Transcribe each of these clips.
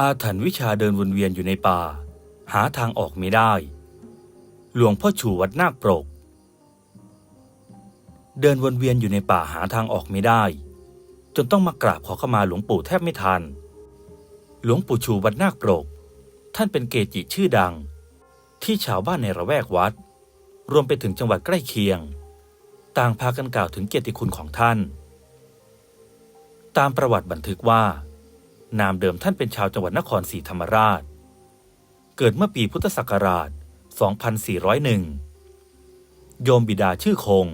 อาถรรพ์วิชาเดินวนเวียนอยู่ในป่า หาทางออกไม่ได้ หลวงพ่อชูวัดนาคปรก เดินวนเวียนอยู่ในป่าหาทางออกไม่ได้ จนต้องมากราบขอขมาหลวงปู่แทบไม่ทัน หลวงปู่ชูวัดนาคปรก ท่านเป็นเกจิชื่อดัง ที่ชาวบ้านในระแวกวัด รวมไปถึงจังหวัดใกล้เคียง ต่างพากันกล่าวถึงเกียรติคุณของท่าน ตามประวัติบันทึกว่า นามเดิมท่านเป็นชาวจังหวัดนครศรีธรรมราช เกิดเมื่อปีพุทธศักราช 2401 โยมบิดาชื่อคง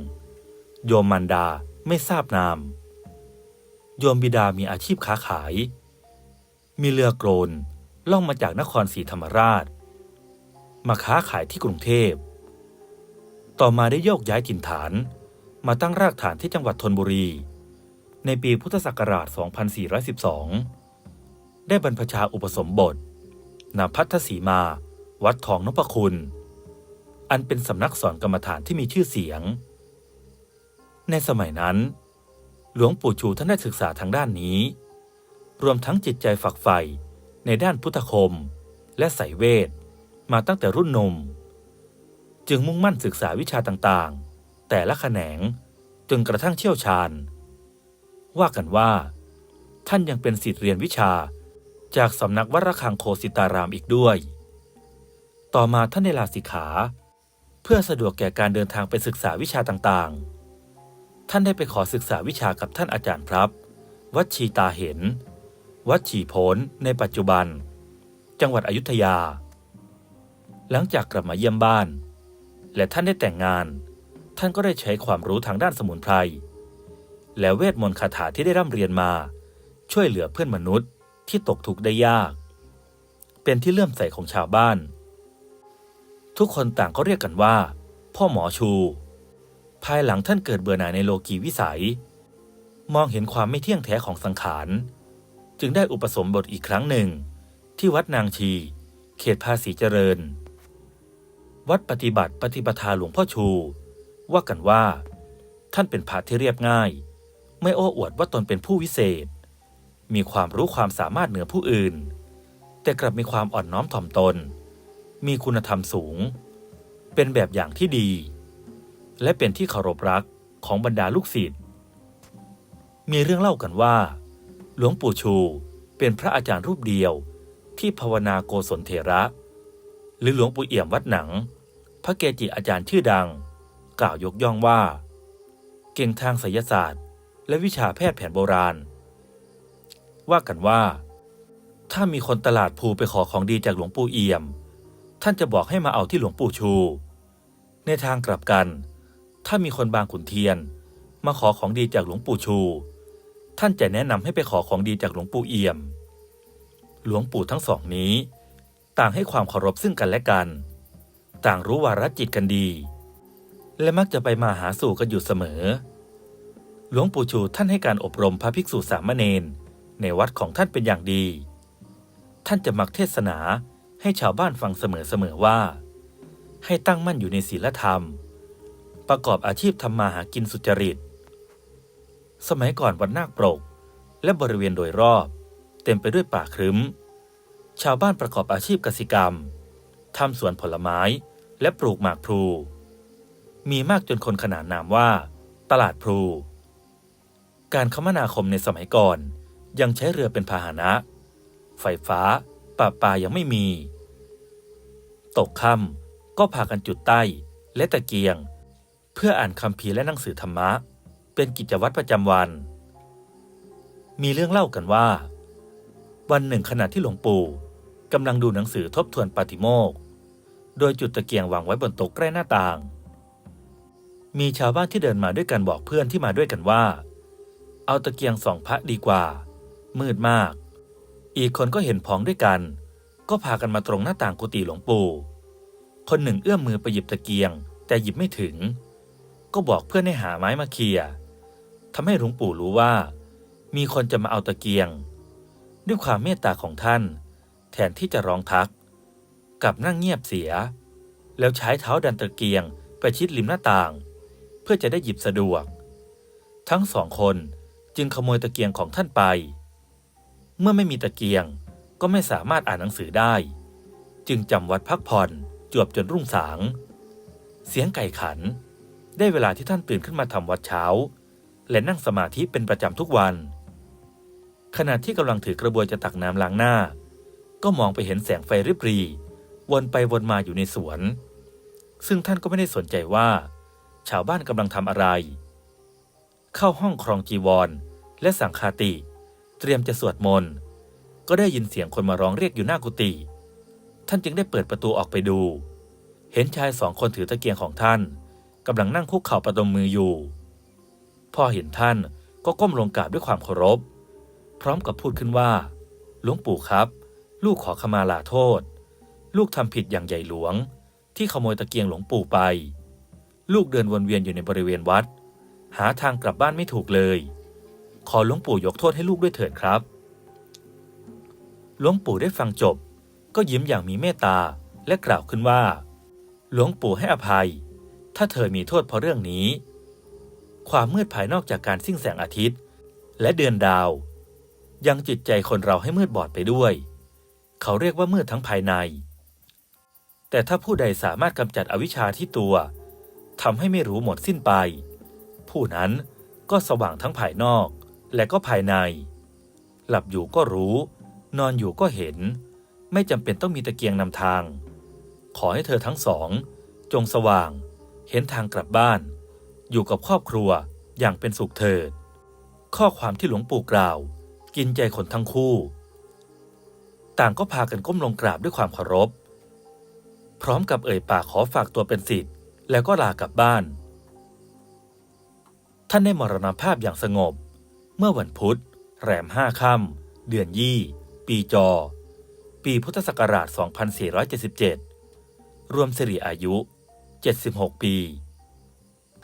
โยมมันดาไม่ทราบนาม โยมบิดามีอาชีพค้าขาย มีเรือโกรนล่องมาจากนครศรีธรรมราช มาค้าขายที่กรุงเทพ ต่อมาได้โยกย้ายถิ่นฐานมาตั้งรากฐานที่จังหวัดธนบุรี ในปีพุทธศักราช 2412 ได้บรรพชาอุปสมบทณพัทธสีมา วัดทองนพคุณ อันเป็นสำนักสอนกรรมฐานที่มีชื่อเสียง ในสมัยนั้น หลวงปู่ชูท่านได้ศึกษาทางด้านนี้ รวมทั้งจิตใจฝักใฝ่ในด้านพุทธคม และไสยเวทมาตั้งแต่รุ่นนม จึงมุ่งมั่นศึกษาวิชาต่างๆ แต่ละแขนงจนกระทั่งเชี่ยวชาญ ว่ากันว่า ท่านยังเป็นศิษย์เรียนวิชา จากสำนักวัดระฆังโคสิตารามอีกด้วย ต่อมาท่านได้ลาสิกขา เพื่อสะดวกแก่การเดินทางไปศึกษาวิชาต่างๆ ท่านได้ไปขอศึกษาวิชากับท่านอาจารย์พรับ วัดชีตาเห็น วัดฉีโพนในปัจจุบัน จังหวัดอยุธยา หลังจากกลับมาเยี่ยมบ้าน และท่านได้แต่งงาน ท่านก็ได้ใช้ความรู้ทางด้านสมุนไพรและเวทมนต์คาถาที่ได้ร่ำเรียนมา ช่วยเหลือเพื่อนมนุษย์ ที่ตกทุกข์ได้ยาก เป็นที่เลื่อมใสของชาวบ้าน ทุกคนต่างก็เรียกกันว่า พ่อหมอชู ภายหลังท่านเกิดเบื่อหน่ายในโลกีวิสัย มองเห็นความไม่เที่ยงแท้ของสังขาร จึงได้อุปสมบทอีกครั้งหนึ่ง ที่วัดนางชี เขตภาษีเจริญ วัดปฏิบัติปฏิปทาหลวงพ่อชู ว่ากันว่า ท่านเป็นพระที่เรียบง่าย ไม่โอ้อวดว่าตนเป็นผู้วิเศษ มีความรู้ความสามารถเหนือผู้อื่น แต่กลับมีความอ่อนน้อมถ่อมตน มีคุณธรรมสูง เป็นแบบอย่างที่ดี และเป็นที่เคารพรักของบรรดาลูกศิษย์มีเรื่องเล่ากันว่า หลวงปู่ชูเป็นพระอาจารย์รูปเดียวที่ภาวนาโกศลเถระ หรือหลวงปู่เอี่ยมวัดหนัง พระเกจิอาจารย์ชื่อดัง กล่าวยกย่องว่า เก่งทางไสยศาสตร์ และวิชาแพทย์แผนโบราณ ว่ากันว่า ถ้ามีคนตลาดภูไปขอของดีจากหลวงปู่เอี่ยม ท่านจะบอกให้มาเอาที่หลวงปู่ชู ในทางกลับกัน ถ้ามีคนบางขุนเทียน มาขอของดีจากหลวงปู่ชู ท่านจะแนะนำให้ไปขอของดีจากหลวงปู่เอี่ยม หลวงปู่ทั้งสองนี้ ต่างให้ความเคารพซึ่งกันและกัน ต่างรู้วาระจิตกันดี และมักจะไปมาหาสู่กันอยู่เสมอหลวงปู่ชูท่านให้การอบรมพระภิกษุสามเณร ในวัดของท่านเป็นอย่างดี ท่านจะมักเทศนาให้ชาวบ้านฟังเสมอๆว่า ให้ตั้งมั่นอยู่ในศีลธรรม ประกอบอาชีพทำมาหากินสุจริต สมัยก่อนวัดนาคปรก และบริเวณโดยรอบ เต็มไปด้วยป่าครึ้ม ชาวบ้านประกอบอาชีพกสิกรรมทำสวนผลไม้และปลูกหมากพลู มีมากจนคนขนานนามว่า ตลาดพลู การคมนาคมในสมัยก่อน ยังใช้เรือเป็นพาหนะ ไฟฟ้าป่าปายังไม่มี ตกค่ำก็พากันจุดใต้และตะเกียง เพื่ออ่านคำพีและหนังสือธรรมะ เป็นกิจวัตรประจำวัน มีเรื่องเล่ากันว่า วันหนึ่งขณะที่หลวงปู่กำลังดูหนังสือทบทวนปาฏิโมก โดยจุดตะเกียงวางไว้บนโต๊ะใกล้หน้าต่าง มีชาวบ้านที่เดินมาด้วยกันบอกเพื่อนที่มาด้วยกันว่า เอาตะเกียงสองพระดีกว่า มืดมาก อีกคนก็เห็นพ้องด้วยกัน ก็พากันมาตรงหน้าต่างกุฏิหลวงปู่ คนหนึ่งเอื้อมมือไปหยิบตะเกียง แต่หยิบไม่ถึง ก็บอกเพื่อนให้หาไม้มาเคลียร์ทำให้หลวงปู่รู้ว่า มีคนจะมาเอาตะเกียง ด้วยความเมตตาของท่าน แทนที่จะร้องทัก กลับนั่งเงียบเสีย แล้วใช้เท้าดันตะเกียงไปชิดริมหน้าต่าง เพื่อจะได้หยิบสะดวก ทั้งสองคนจึงขโมยตะเกียงของท่านไป เมื่อไม่มีตะเกียงก็ไม่สามารถอ่านหนังสือได้ จึงจำวัดพักผ่อนจวบจนรุ่งสาง เสียงไก่ขัน ได้เวลาที่ท่านตื่นขึ้นมาทำวัดเช้า และนั่งสมาธิเป็นประจำทุกวัน ขณะที่กำลังถือกระบวยจะตักน้ำล้างหน้า ก็มองไปเห็นแสงไฟริบรีวนไปวนมาอยู่ในสวน ซึ่งท่านก็ไม่ได้สนใจว่า ชาวบ้านกำลังทำอะไร เข้าห้องครองจีวร และสังฆาติ เตรียมจะสวดมนต์ก็ได้ยินเสียงคนมาร้องเรียกอยู่หน้ากุฏิท่านจึงได้เปิดประตูออกไปดู เห็นชายสองคนถือตะเกียงของท่านกำลังนั่งคุกเข่าประดมมืออยู่ พอเห็นท่านก็ก้มลงกราบด้วยความเคารพ พร้อมกับพูดขึ้นว่าหลวงปู่ครับ ลูกขอขมาลาโทษ ลูกทำผิดอย่างใหญ่หลวง ที่ขโมยตะเกียงหลวงปู่ไป ลูกเดินวนเวียนอยู่ในบริเวณวัด หาทางกลับบ้านไม่ถูกเลย ขอหลวงปู่ยกโทษให้ลูกด้วยเถิดครับหลวงปู่ได้ฟังจบ ก็ยิ้มอย่างมีเมตตาและกล่าวขึ้นว่า หลวงปู่ให้อภัย ถ้าเธอมีโทษเพราะเรื่องนี้ ความมืดภายนอกจากการสิ้นแสงอาทิตย์ และเดือนดาว ยังจิตใจคนเราให้มืดบอดไปด้วย เขาเรียกว่ามืดทั้งภายใน แต่ถ้าผู้ใดสามารถกำจัดอวิชชาที่ตัวทำให้ไม่รู้หมดสิ้นไป ผู้นั้นก็สว่างทั้งภายนอก และก็ภายใน หลับอยู่ก็รู้ นอนอยู่ก็เห็น ไม่จำเป็นต้องมีตะเกียงนำทาง ขอให้เธอทั้งสอง จงสว่าง เห็นทางกลับบ้าน อยู่กับครอบครัวอย่างเป็นสุขเถิด ข้อความที่หลวงปู่กล่าว กินใจคนทั้งคู่ ต่างก็พากันก้มลงกราบด้วยความเคารพ พร้อมกับเอ่ยปากขอฝากตัวเป็นศิษย์แล้วก็ลากลับบ้าน ท่านได้มรณภาพอย่างสงบ เมื่อวันพุธ แรมห้าค่ำเดือนยี่ ปีจอ ปีพุทธศักราช 2477 รวมสิริอายุ 76 ปี